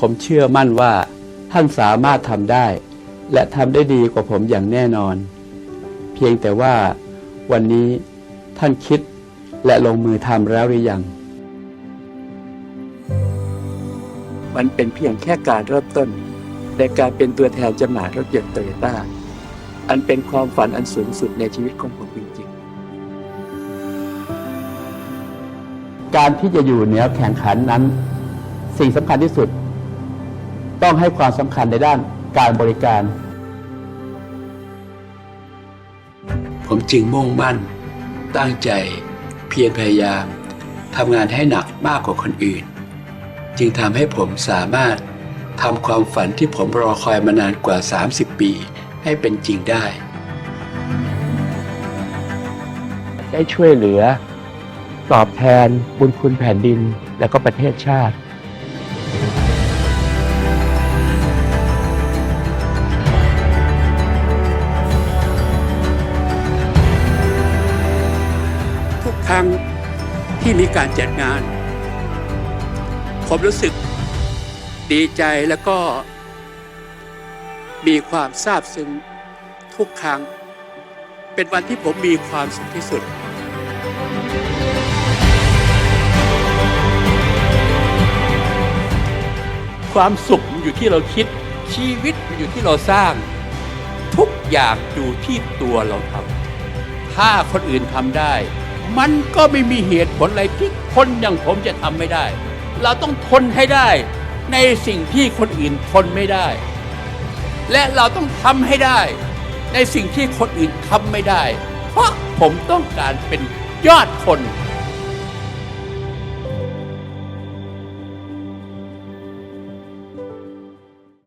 ผมเชื่อมั่นว่า ท่านสามารถทำได้ และทำได้ดีกว่าผมอย่างแน่นอน เพียงแต่ว่าวันนี้ท่านคิดและลงมือทำแล้วหรือยัง มันเป็นเพียงแค่การเริ่มต้น ในการเป็นตัวแทนจำหน่ายรถยนต์โตโยต้าอันเป็นความฝันอันสูงสุดในชีวิตของผมจริงๆ การที่จะอยู่เหนือแข่งขันนั้น สิ่งสำคัญที่สุด ต้องให้ความสำคัญในด้านการบริการ ผมจึงมุ่งมั่น ตั้งใจเพียรพยายามทำงานให้หนักมากกว่าคนอื่น จึงทำให้ผมสามารถทำความฝันที่ผมรอคอยมานานกว่า 30 ปี ให้เป็นจริงได้ ได้ช่วยเหลือ ตอบแทนบุญคุณแผ่นดินและก็ประเทศชาติ ครั้งที่มีการจัดงาน ผมรู้สึกดีใจแล้วก็มีความซาบซึ้งทุกครั้ง เป็นวันที่ผมมีความสุขที่สุด ความสุขมันอยู่ที่เราคิดชีวิตมันอยู่ที่เราสร้าง ทุกอย่างอยู่ที่ตัวเราทำถ้าคนอื่นทำได้ มันก็ไม่มีเหตุผลอะไรที่คนอย่างผมจะทำไม่ได้ เราต้องทนให้ได้ ในสิ่งที่คนอื่นทนไม่ได้ และเราต้องทำให้ได้ ในสิ่งที่คนอื่นทำไม่ได้ เพราะผมต้องการเป็นยอดคน